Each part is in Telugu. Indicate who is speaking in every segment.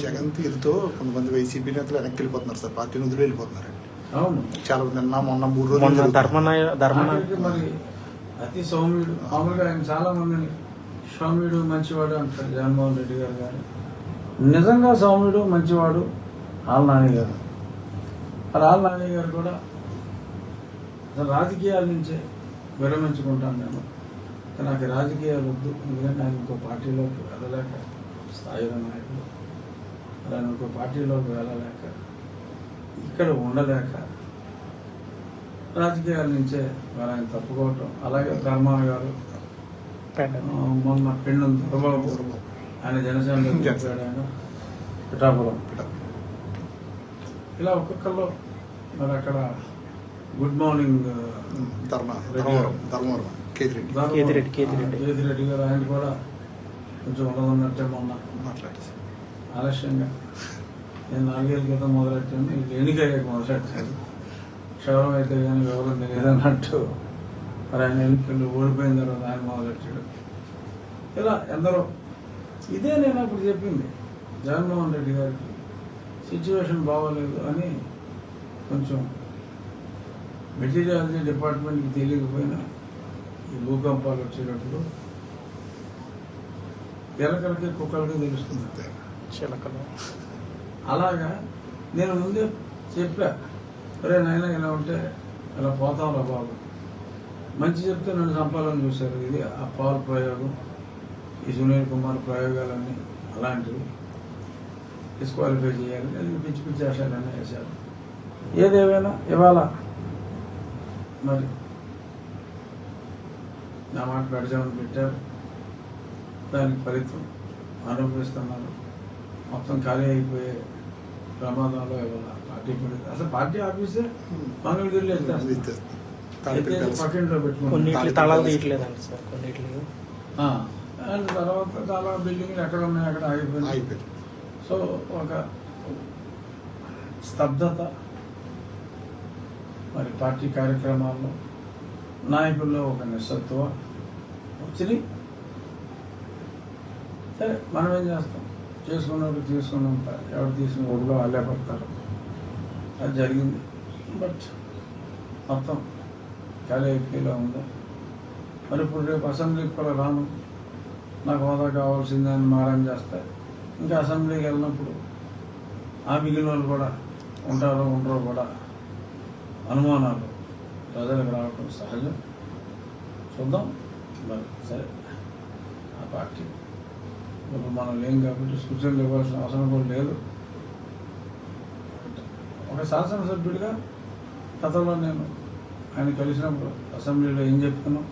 Speaker 1: జగన్ తీరుతో కొంతమంది వైసీపీ నేతలు వెనక్కి వెళ్ళిపోతున్నారు సార్. పార్టీని వదిలి వెళ్ళిపోతున్నారండి.
Speaker 2: అవును.
Speaker 1: చాలా నిన్న మొన్న మూడు రోజులు
Speaker 2: మరి అతి సౌమ్యుడు మామూలుగా ఆయన చాలా మందిని సౌమ్యుడు మంచివాడు అంటారు జగన్మోహన్ రెడ్డి గారు కానీ నిజంగా సౌమ్యుడు మంచివాడు ఆల్ నాని గారు. మరి ఆల్ నాని గారు కూడా రాజకీయాల నుంచే విరమించుకుంటాను నేను నాకు రాజకీయాలు వద్దు ఎందుకంటే ఆయన ఇంకో పార్టీలోకి వెళ్ళలేక స్థాయిలో నాయకుడు ఆయన ఇంకో పార్టీలోకి వెళ్ళలేక ఇక్కడ ఉండలేక రాజకీయాల నుంచే మరి ఆయన తప్పుకోవటం అలాగే ధర్మాన గారు మొన్న పెండు దొరబాబు ఆయన చెప్పాడు ఆయన పిఠాపురం. ఇలా ఒక్కొక్కళ్ళు మరి అక్కడ గుడ్ మార్నింగ్
Speaker 1: కేతిరెడ్డి.
Speaker 3: కేతిరెడ్డి, కేతిరెడ్డి.
Speaker 2: కేతిరెడ్డి గారు ఆయన కూడా కొంచెం ఉన్నదన్నట్టే మొన్న
Speaker 1: మాట్లాడి సార్
Speaker 2: ఆలస్యంగా. నేను నాలుగేళ్ళ క్రితం మొదలెట్టాను. ఇది ఎన్నికయ్యాక మొదలెట్టాను క్షవరం అయితే కానీ వివరం తెలియదన్నట్టు మరి ఆయన ఎన్నికలు ఓడిపోయిన తర్వాత ఆయన మొదలెట్టాడు. ఇలా ఎందరో. ఇదే నేను అప్పుడు చెప్పింది. జగన్మోహన్ రెడ్డి గారికి సిచ్యువేషన్ బాగోలేదు అని కొంచెం మెటీరియాలజీ డిపార్ట్మెంట్కి తెలియకపోయినా ఈ భూకంపాలు వచ్చేటప్పుడు ఎలకలకి కుక్కలకి తెలుస్తుంది.
Speaker 3: చిలకలు.
Speaker 2: అలాగా నేను ముందే చెప్పా ఒరే నాయన ఇలా ఉంటే ఇలా పోతాంరా బాబు. మంచి చెప్తే నన్ను చంపాలని చూశారు. ఇది ఆ పవర్ ప్రయోగం ఈ సునీల్ కుమార్ ప్రయోగాలన్నీ అలాంటివి. డిస్క్వాలిఫై చేయాలి నేను పిచ్చి పిచ్చి ఆశాలన్నీ వేశారు. ఏదేమైనా ఇవాళ మరి నా మాట పెడదామని పెట్టారు. దానికి ఫలితం అనుభవిస్తున్నారు. మొత్తం ఖాళీ అయిపోయే ప్రమాదంలో ఇవాళ పార్టీ అసలు పార్టీ ఆఫీసే మంగళగిరిలో
Speaker 3: కొన్నిట్లు తలాలు తీయట్లేదండి సార్ కొన్నిట్లు
Speaker 2: ఆ, అండ్ తర్వాత చాలా బిల్డింగ్లు ఎక్కడ ఉన్నాయి అక్కడ ఆగిపోయినాయి.
Speaker 1: అయిపోయింది
Speaker 2: సో ఒక స్తబ్దత. మరి పార్టీ కార్యక్రమాల్లో నాయకుల్లో ఒక నిస్సత్వ వచ్చినాయి. సరే మనం ఏం చేస్తాం? చేసుకున్నప్పుడు తీసుకున్నంత ఎవరు తీసుకున్న ఊళ్ళో వాళ్ళే పడతారు. అది జరిగింది. బట్ మొత్తం ఖాళీ ఎక్కువగా ఉంది. మరి ఇప్పుడు రేపు అసెంబ్లీకి కూడా రాను. నాకు హోదా కావాల్సిందని మారం చేస్తే. ఇంకా అసెంబ్లీకి వెళ్ళినప్పుడు ఆ మిగిలిన వాళ్ళు కూడా ఉంటారో ఉండరో కూడా అనుమానాలు ప్రజలకు రావటం సహజం. చూద్దాం. మరి సరే. ఆ పార్టీ ఇప్పుడు మనం లేం కాబట్టి సూచనలు ఇవ్వాల్సిన అవసరం కూడా లేదు. ఒక శాసనసభ్యుడిగా గతంలో నేను ఆయన కలిసినప్పుడు అసెంబ్లీలో ఏం చెప్తున్నాం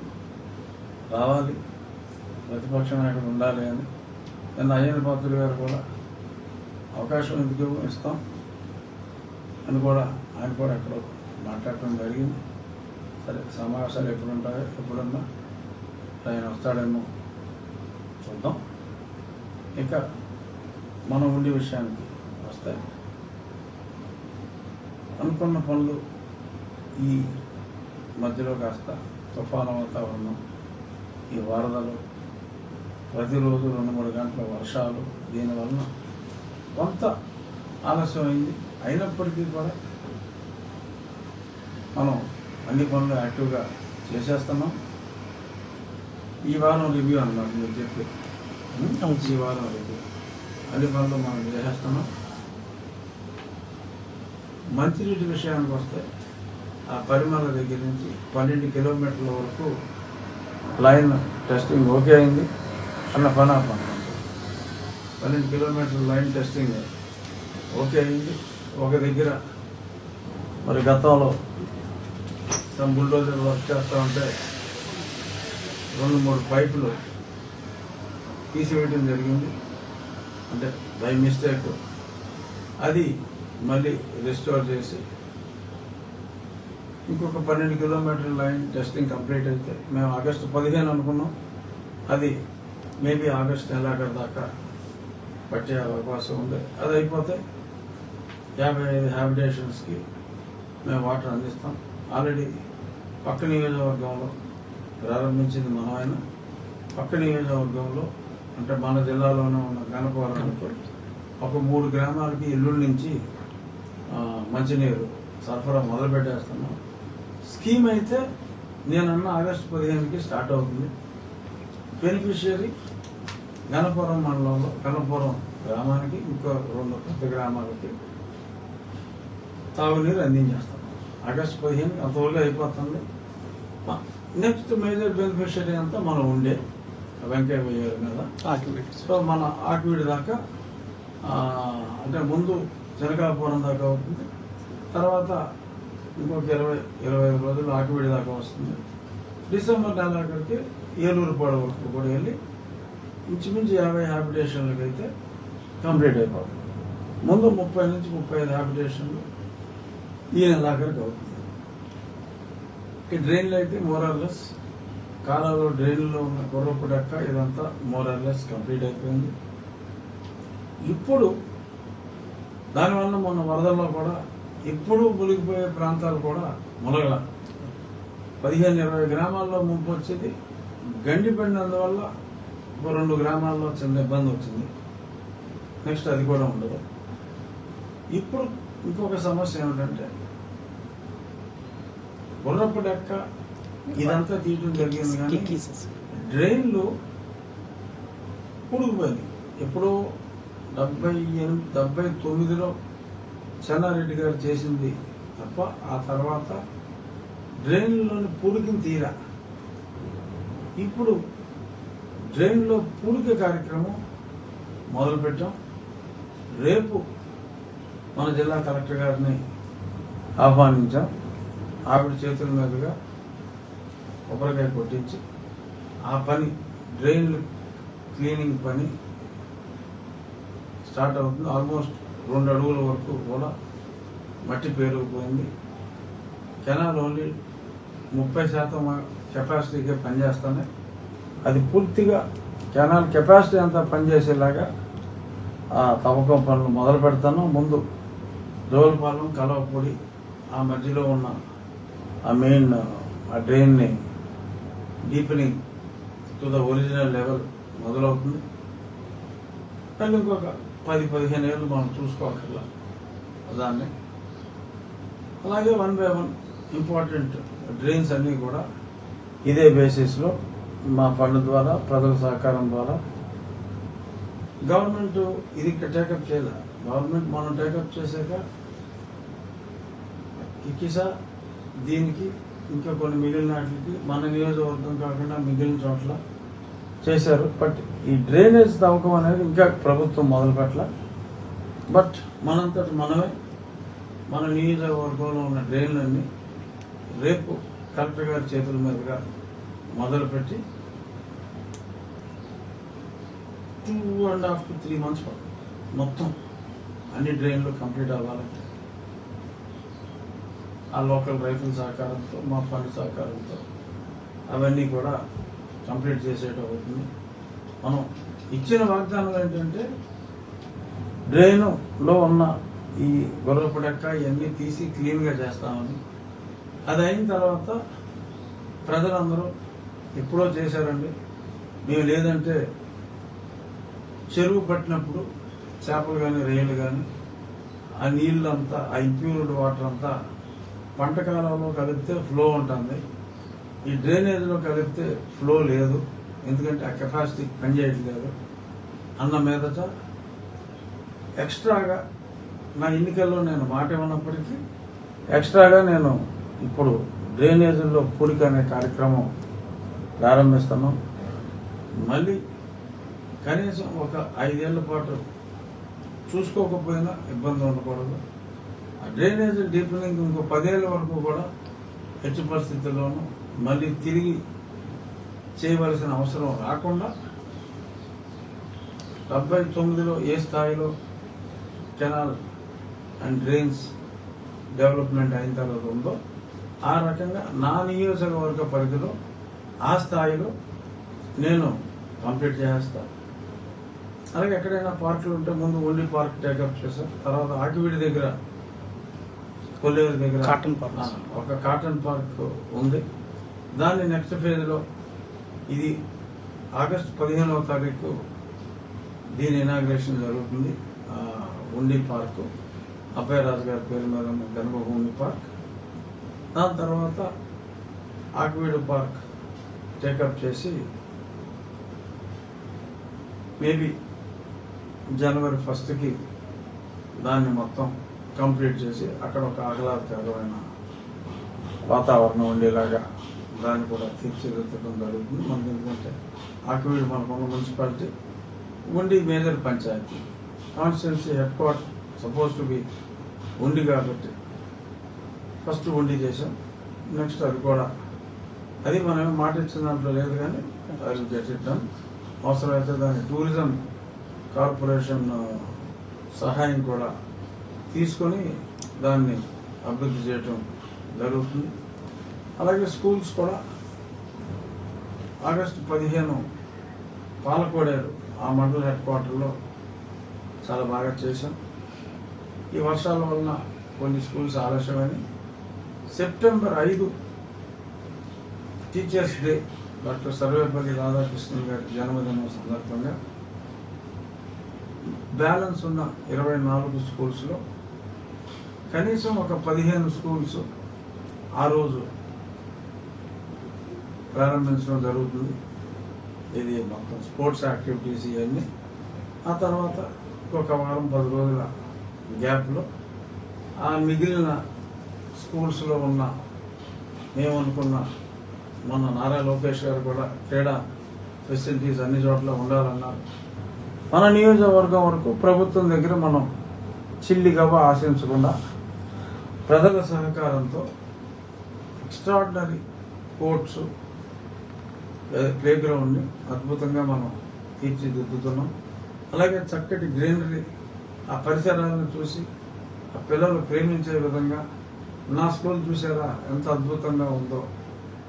Speaker 2: రావాలి ప్రతిపక్ష నాయకుడు ఉండాలి అని. నిన్న అయ్యన్న పాత్రుడు గారు కూడా అవకాశం ఎందుకు ఇస్తాం అని కూడా ఆయన కూడా ఎక్కడో మాట్లాడటం జరిగింది. సరే సమావేశాలు ఎప్పుడు ఉంటాయో ఎప్పుడున్నా ఆయన వస్తాడేమో చూద్దాం. ఇక మనం ఉండే విషయానికి వస్తే అనుకున్న పనులు ఈ మధ్యలో కాస్త తుఫాను వాతావరణం ఈ వరదలు ప్రతిరోజు రెండు మూడు గంటల వర్షాలు దీనివలన కొంత ఆలస్యమైంది. అయినప్పటికీ కూడా మనం అన్ని పనులు యాక్టివ్గా చేసేస్తున్నాం. ఈ వారం రివ్యూ అన్నమాట మీరు చెప్పి
Speaker 3: జీవాలు
Speaker 2: ఈ వారం పనులు మనం చేసేస్తున్నాం మంచినీటి విషయానికి వస్తే ఆ పరిమళ దగ్గర నుంచి పన్నెండు కిలోమీటర్ల వరకు లైన్ టెస్టింగ్ ఓకే అయింది. అన్న పని ఆ పని పన్నెండు కిలోమీటర్ల లైన్ టెస్టింగ్ ఓకే అయింది. ఒక దగ్గర మరి గతంలో తమ బుల్డోజర్ వర్క్ చేస్తూ ఉంటే రెండు మూడు పైపులు తీసివేయడం జరిగింది. అంటే బై మిస్టేక్ అది మళ్ళీ రిస్టోర్ చేసి ఇంకొక పన్నెండు కిలోమీటర్ల లైన్ టెస్టింగ్ కంప్లీట్ అయితే మేము ఆగస్టు పదిహేను అనుకున్నాం. అది మేబీ ఆగస్ట్ నెలాఖరు దాకా పట్టే అవకాశం ఉంది. అది అయిపోతే యాభై ఐదు హ్యాబిటేషన్స్కి మేము వాటర్ అందిస్తాం. ఆల్రెడీ పక్క నియోజకవర్గంలో ప్రారంభించింది మనం ఆయన. పక్క నియోజకవర్గంలో అంటే మన జిల్లాలోనే ఉన్న గణపవరానికి ఒక మూడు గ్రామాలకి ఎల్లుండి నుంచి మంచినీరు సరఫరా మొదలు పెట్టేస్తున్నాం. స్కీమ్ అయితే నేనన్న ఆగస్టు పదిహేనుకి స్టార్ట్ అవుతుంది. బెనిఫిషియరీ గణపురం మండలంలో గణపురం గ్రామానికి ఇంకో రెండు పెద్ద గ్రామాలకి తాగునీరు అందించేస్తాం. ఆగస్టు పదిహేను అంతవరకు అయిపోతుంది. నెక్స్ట్ మేజర్ బెనిఫిషియరీ అంతా మనం ఉండే వెంకయ్య గారి మీద సో మన ఆకివీడి దాకా అంటే ముందు జనకాపురం దాకా అవుతుంది తర్వాత ఇంకొక ఇరవై ఇరవై ఐదు రోజులు ఆకివీడి దాకా వస్తుంది. డిసెంబర్ నెలాఖరికి ఏలూరు పాడు వరకు కూడా వెళ్ళి ఇంచుమించు యాభై హ్యాబిటేషన్లకి అయితే కంప్లీట్ అయిపోతుంది. ముందు ముప్పై నుంచి ముప్పై ఐదు హ్యాబిటేషన్లు ఈ నెలాఖరికి అవుతుంది. ఈ డ్రైన్లు అయితే మోరార్లెస్ కాలంలో డ్రైన్లో ఉన్న గుర్రపు డెక్క ఇదంతా మోరార్లెస్ కంప్లీట్ అయిపోయింది. ఇప్పుడు దానివల్ల మొన్న వరదల్లో కూడా ఇప్పుడు మునిగిపోయే ప్రాంతాలు కూడా మునగల. పదిహేను ఇరవై గ్రామాల్లో ముంపు వచ్చేది. గండి పడినందువల్ల ఒక రెండు గ్రామాల్లో చిన్న ఇబ్బంది వచ్చింది. నెక్స్ట్ అది కూడా ఉండదు. ఇప్పుడు ఇంకొక సమస్య ఏమిటంటే గుర్రపు డెక్క ఇదంతా తీయటం జరిగింది డ్రైన్లు కూడుకుపోయింది. ఎప్పుడో డెబ్బై ఎనిమిది డెబ్బై తొమ్మిదిలో చెన్నారెడ్డి గారు చేసింది తప్ప ఆ తర్వాత డ్రైన్లోని పూడికిని తీరా ఇప్పుడు డ్రైన్లో పూడిక కార్యక్రమం మొదలుపెట్టాం. రేపు మన జిల్లా కలెక్టర్ గారిని ఆహ్వానించాం. ఆవిడ చేతుల మీదుగా కొబ్బరికాయ కొట్టించి ఆ పని డ్రైన్లు క్లీనింగ్ పని స్టార్ట్ అవుతుంది. ఆల్మోస్ట్ రెండు అడుగుల వరకు కూడా మట్టి పేరుకుపోయింది. కెనాల్ ఓన్లీ ముప్పై శాతం కెపాసిటీకే పనిచేస్తున్నాయి అది పూర్తిగా కెనాల్ కెపాసిటీ అంతా పనిచేసేలాగా ఆ తవ్వకం పనులు మొదలు పెడతాను. ముందు జోలపాలెం కలవపొడి ఆ మధ్యలో ఉన్న ఆ మెయిన్ ఆ డ్రైన్ని deepening to the original level మొదలవుతుంది. కానీ ఇంకొక పది పదిహేను ఏళ్ళు మనం చూసుకోకర్లా దాన్ని. అలాగే one by one important drains అన్నీ కూడా ఇదే బేసిస్లో మా ఫండ్ ద్వారా ప్రజల సహకారం ద్వారా. గవర్నమెంట్ ఇది టేకప్ చేయదా? గవర్నమెంట్ మనం టేకప్ చేశాక ఇకిసా దీనికి ఇంకా కొన్ని మిగిలిన వాటికి మన నియోజకవర్గం కాకుండా మిగిలిన చోట్ల చేశారు. బట్ ఈ డ్రైనేజ్ తవ్వకం అనేది ఇంకా ప్రభుత్వం మొదలు పెట్టల. బట్ మనంతటి మనమే మన నియోజకవర్గంలో ఉన్న డ్రైన్లన్నీ రేపు కలెక్టర్ గారి చేతుల మీదుగా మొదలుపెట్టి two and half to three months మొత్తం అన్ని డ్రైన్లు కంప్లీట్ అవ్వాలంటే. ఆ లోకల్ రైతుల సహకారంతో మా ఫండ్ సహకారంతో అవన్నీ కూడా కంప్లీట్ చేసేట అవుతుంది. మనం ఇచ్చిన వాగ్దానం ఏంటంటే డ్రైన్లో ఉన్న ఈ గొర్రపుడక్క ఇవన్నీ తీసి క్లీన్గా చేస్తామని. అది అయిన తర్వాత ప్రజలందరూ ఎప్పుడో చేశారండి. మేము లేదంటే చెరువు పట్టినప్పుడు చేపలు కానీ రొయ్యలు కానీ ఆ నీళ్ళంతా ఆ ఇంప్యూరిడ్ వాటర్ అంతా పంట కాలంలో కలిపితే ఫ్లో ఉంటుంది. ఈ డ్రైనేజ్లో కలిపితే ఫ్లో లేదు. ఎందుకంటే ఆ కెపాసిటీ పనిచేయట్లేదు అన్న మీదట ఎక్స్ట్రాగా నా ఎన్నికల్లో నేను మాట ఇవ్వనప్పటికీ ఎక్స్ట్రాగా నేను ఇప్పుడు డ్రైనేజీల్లో పూడిక అనే కార్యక్రమం ప్రారంభిస్తున్నాం. మళ్ళీ కనీసం ఒక ఐదేళ్ళ పాటు చూసుకోకపోయినా ఇబ్బంది ఉండకూడదు. డ్రైనేజ్ డీపెనింగ్ ఇంకో పదేళ్ళ వరకు కూడా ఎట్టి పరిస్థితుల్లోనూ మళ్ళీ తిరిగి చేయవలసిన అవసరం రాకుండా డెబ్బై తొమ్మిదిలో ఏ స్థాయిలో కెనాల్ అండ్ డ్రైన్స్ డెవలప్మెంట్ అయిన తర్వాత ఉందో ఆ రకంగా నా నియోజకవర్గ పరిధిలో ఆ స్థాయిలో నేను కంప్లీట్ చేస్తాను అలాగే ఎక్కడైనా పార్కులు ఉంటే ముందు ఓన్లీ పార్క్ టేకప్ చేస్తాను తర్వాత ఆకివీడి దగ్గర కొల్లేరు దగ్గర
Speaker 3: కాటన్ పార్క్.
Speaker 2: ఒక కాటన్ పార్క్ ఉంది. దాన్ని నెక్స్ట్ ఫేజ్లో ఇది ఆగస్టు పదిహేనవ తారీఖు దీని ఇనాగ్రేషన్ జరుగుతుంది. ఉండి పార్కు. అభయరాజు గారి పేరు మీద ఉన్న గణభూమి పార్క్. దాని తర్వాత ఆక్వీడు పార్క్ టేకప్ చేసి మేబీ జనవరి ఫస్ట్కి దాన్ని మొత్తం కంప్లీట్ చేసి అక్కడ ఒక ఆహ్లాదకరమైన వాతావరణం ఉండేలాగా దాన్ని కూడా తీర్చిదిద్దడం జరుగుతుంది. మనకి ఎందుకంటే ఆక్వీడు మనకున్న మున్సిపాలిటీ ఉండి major panchayat. Constituency head quarter suppose to be ఉండి కాబట్టి ఫస్ట్ ఉండి చేసాం నెక్స్ట్ అది కూడా అది మనం మాట ఇచ్చిన దాంట్లో లేదు కానీ అది గెట్ ఇట్ డన్ అవసరమైతే దాని టూరిజం కార్పొరేషన్ సహాయం కూడా తీసుకొని దాన్ని అభివృద్ధి చేయటం జరుగుతుంది. అలాగే స్కూల్స్ కూడా ఆగస్టు పదిహేను పాలకోడారు ఆ మండల హెడ్ క్వార్టర్లో చాలా బాగా చేశాం. ఈ వర్షాల వలన కొన్ని స్కూల్స్ ఆలస్యమని సెప్టెంబర్ ఐదు teachers day doctor Sarvepalli Radhakrishnan గారి జన్మదినం సందర్భంగా బ్యాలెన్స్ ఉన్న ఇరవై నాలుగు స్కూల్స్లో కనీసం ఒక పదిహేను స్కూల్స్ ఆ రోజు ప్రారంభించడం జరుగుతుంది. ఇది మొత్తం స్పోర్ట్స్ యాక్టివిటీస్ ఇవన్నీ. ఆ తర్వాత ఒక వారం పది రోజుల గ్యాప్లో ఆ మిగిలిన స్కూల్స్లో ఉన్న మేమనుకున్న మన నారా లోకేష్ గారు కూడా క్రీడా ఫెసిలిటీస్ అన్ని చోట్ల ఉండాలన్నారు. మన నియోజకవర్గం వరకు ప్రభుత్వం దగ్గర మనం చిల్లిగవ్వ ఆశించకుండా ప్రజల సహకారంతో ఎక్స్ట్రాడినరీ కోర్ట్స్ ప్లే గ్రౌండ్ని అద్భుతంగా మనం తీర్చిదిద్దుతున్నాం. అలాగే చక్కటి గ్రీనరీ ఆ పరిసరాలను చూసి ఆ పిల్లలు ప్రేమించే విధంగా నా స్కూల్ చూసారా ఎంత అద్భుతంగా ఉందో.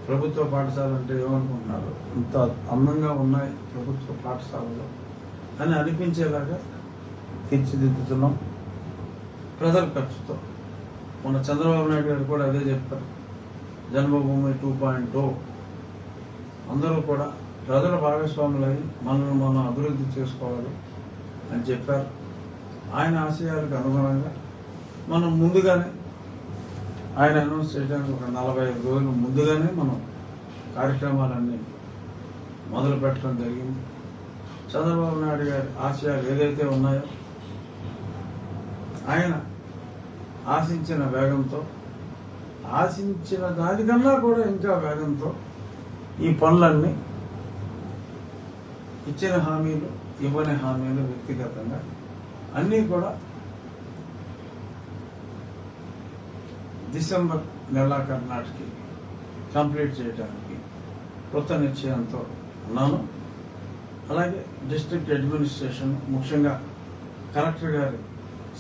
Speaker 2: ప్రభుత్వ పాఠశాల అంటే ఏమనుకుంటున్నారు? ఇంత అందంగా ఉన్నాయి ప్రభుత్వ పాఠశాలలో అని అనిపించేలాగా తీర్చిదిద్దుతున్నాం. ప్రజల ఖర్చుతో. మన చంద్రబాబు నాయుడు గారు కూడా అదే చెప్పారు. జన్మభూమి టూ పాయింట్ టూ అందరూ కూడా ప్రజల భాగస్వాములై మనల్ని మనం అభివృద్ధి చేసుకోవాలి అని చెప్పారు. ఆయన ఆశయాలకు అనుగుణంగా మనం ముందుగానే ఆయన అనౌన్స్ చేయడానికి ఒక నలభై ఐదు రోజులు ముందుగానే మనం కార్యక్రమాలన్నీ మొదలు పెట్టడం జరిగింది. చంద్రబాబు నాయుడు గారి ఆశయాలు ఏదైతే ఉన్నాయో ఆయన ఆశించిన వేగంతో ఆశించిన దానికన్నా కూడా ఇంకా వేగంతో ఈ పనులన్నీ ఇచ్చిన హామీలు ఇవ్వని హామీలు వ్యక్తిగతంగా అన్నీ కూడా డిసెంబర్ నెలాఖరు నాటికి కంప్లీట్ చేయడానికి కృత నిశ్చయంతో ఉన్నాను. అలాగే డిస్ట్రిక్ట్ అడ్మినిస్ట్రేషన్ ముఖ్యంగా కలెక్టర్ గారి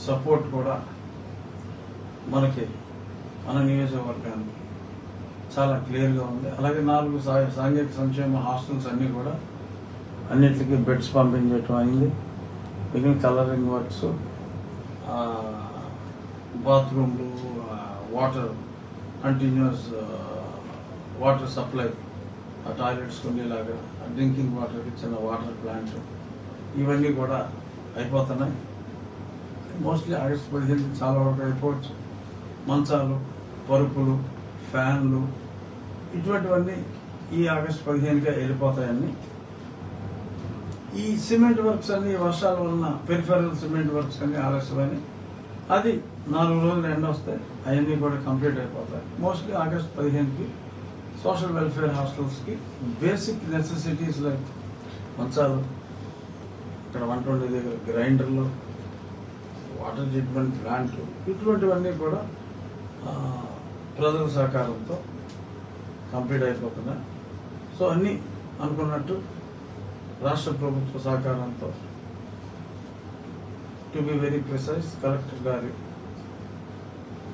Speaker 2: సపోర్ట్ కూడా మనకి మన నియోజకవర్గానికి చాలా క్లియర్గా ఉంది. అలాగే నాలుగు సా- సాంఘిక సంక్షేమ హాస్టల్స్ అన్నీ కూడా అన్నిటికీ బెడ్స్ పంపించడం అయింది. మిగిలిన కలరింగ్ వర్క్స్ బాత్రూమ్లు వాటర్ కంటిన్యూస్ వాటర్ సప్లై ఆ టాయిలెట్స్ ఉండేలాగా డ్రింకింగ్ వాటర్కి చిన్న వాటర్ ప్లాంట్ ఇవన్నీ కూడా అయిపోతున్నాయి. మోస్ట్లీ ఆగస్ట్ పదిహేను చాలా వరకు అయిపోవచ్చు. మంచాలు పరుపులు ఫ్యాన్లు ఇటువంటివన్నీ ఈ ఆగస్ట్ పదిహేనుకే వెళ్ళిపోతాయని. ఈ సిమెంట్ వర్క్స్ అన్ని వర్షాల వలన పెరిఫెరల్ సిమెంట్ వర్క్స్ అన్ని ఆలస్యమని. అది నాలుగు రోజులు ఎండ వస్తాయి అవన్నీ కూడా కంప్లీట్ అయిపోతాయి. మోస్ట్లీ ఆగస్ట్ పదిహేనుకి సోషల్ వెల్ఫేర్ హాస్టల్స్కి బేసిక్ నెసెసిటీస్ లైక్ మంచాలు ఇక్కడ వంట వండే దగ్గర గ్రైండర్లు వాటర్ ట్రీట్మెంట్ ప్లాంట్లు ఇటువంటివన్నీ కూడా ప్రజల సహకారంతో కంప్లీట్ అయిపోతున్నాయి సో అన్నీ అనుకున్నట్టు రాష్ట్ర ప్రభుత్వ సహకారంతో. To be very precise collector గారి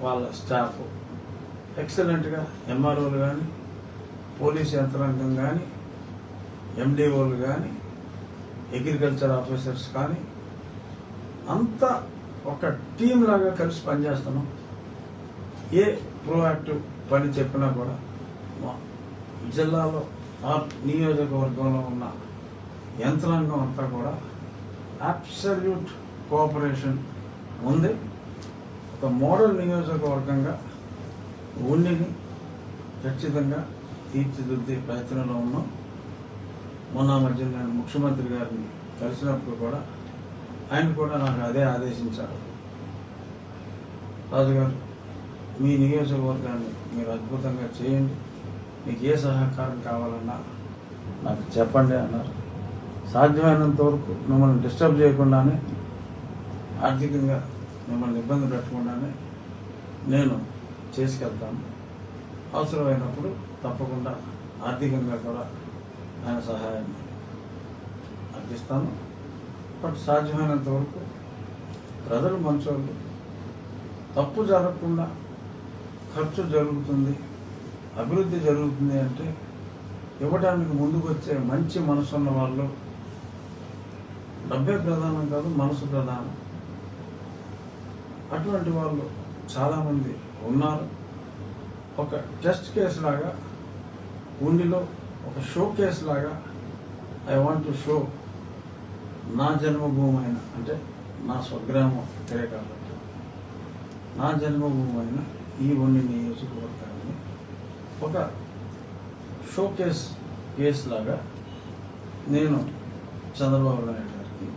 Speaker 2: వాళ్ళ స్టాఫ్. ఎక్సలెంట్గా ఎంఆర్ఓలు కానీ పోలీస్ యంత్రాంగం కానీ ఎండిఓలు కానీ అగ్రికల్చర్ ఆఫీసర్స్ కానీ అంతా ఒక టీం లాగా కలిసి పనిచేస్తున్నాం. ఏ ప్రోయాక్టివ్ పని చెప్పినా కూడా మా జిల్లాలో ఆ నియోజకవర్గంలో ఉన్న యంత్రాంగం అంతా కూడా అబ్సల్యూట్ కోఆపరేషన్ ఉంది. ఒక మోడల్ నియోజకవర్గంగా ఉండిని ఖచ్చితంగా తీర్చిదిద్దే ప్రయత్నంలో ఉన్నాం. మొన్న మధ్య నేను ముఖ్యమంత్రి గారిని కలిసినప్పుడు కూడా ఆయన కూడా నాకు అదే ఆదేశించారు. రాజుగారు మీ నియోజకవర్గాన్ని మీరు అద్భుతంగా చేయండి. మీకు ఏ సహకారం కావాలన్నా నాకు చెప్పండి అన్నారు. సాధ్యమైనంత వరకు మిమ్మల్ని డిస్టర్బ్ చేయకుండానే ఆర్థికంగా మిమ్మల్ని ఇబ్బంది పెట్టకుండానే నేను చేసుకెళ్తాను. అవసరమైనప్పుడు తప్పకుండా ఆర్థికంగా కూడా ఆయన సహాయాన్ని అందిస్తాను. బట్ సాధ్యమైనంత వరకు ప్రజలు మంచోళ్ళు. తప్పు జరగకుండా ఖర్చు జరుగుతుంది అభివృద్ధి జరుగుతుంది అంటే ఇవ్వడానికి ముందుకు వచ్చే మంచి మనసున్న వాళ్ళు డబ్బే ప్రధానం కాదు మనసు ప్రధానం. అటువంటి వాళ్ళు చాలామంది ఉన్నారు. ఒక టెస్ట్ కేసు లాగా ఉండిలో ఒక షో కేసు లాగా ఐ వాంట్ టు షో నా జన్మభూమి అయిన అంటే నా స్వగ్రామం ఇక్కడే కాబట్టి నా జన్మభూమి అయిన ఈ ఉండి నియోజకవర్గాన్ని ఒక షో కేస్ కేసు లాగా నేను చంద్రబాబు నాయుడు గారికి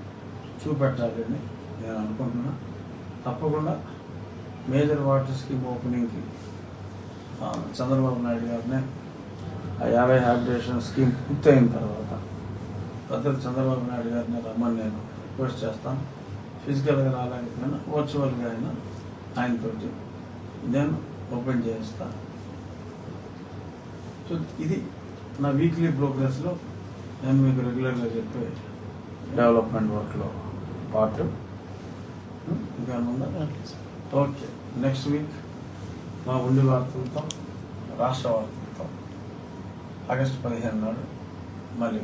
Speaker 2: చూపెట్టాలని నేను అనుకుంటున్నా. తప్పకుండా మేజర్ వాటర్ స్కీమ్ ఓపెనింగ్కి చంద్రబాబు నాయుడు గారిని ఆ యాభై హ్యాబిటేషన్ స్కీమ్ పూర్తయిన తర్వాత పెద్దలు చంద్రబాబు నాయుడు గారిని రమ్మని నేను రిక్వెస్ట్ చేస్తాను. ఫిజికల్గా రాలేకపోయినా వర్చువల్గా అయినా ఆయనతోటి నేను ఓపెన్ చేస్తాను సో ఇది నా వీక్లీ ప్రోగ్రెస్లో నేను మీకు రెగ్యులర్గా చెప్పే డెవలప్మెంట్ వర్క్లో పార్ట్ ఇంకా ఓకే నెక్స్ట్ వీక్ మా ఉండి వార్తలతో రాష్ట్ర వార్తలతో ఆగస్టు పదిహేను నాడు మళ్ళీ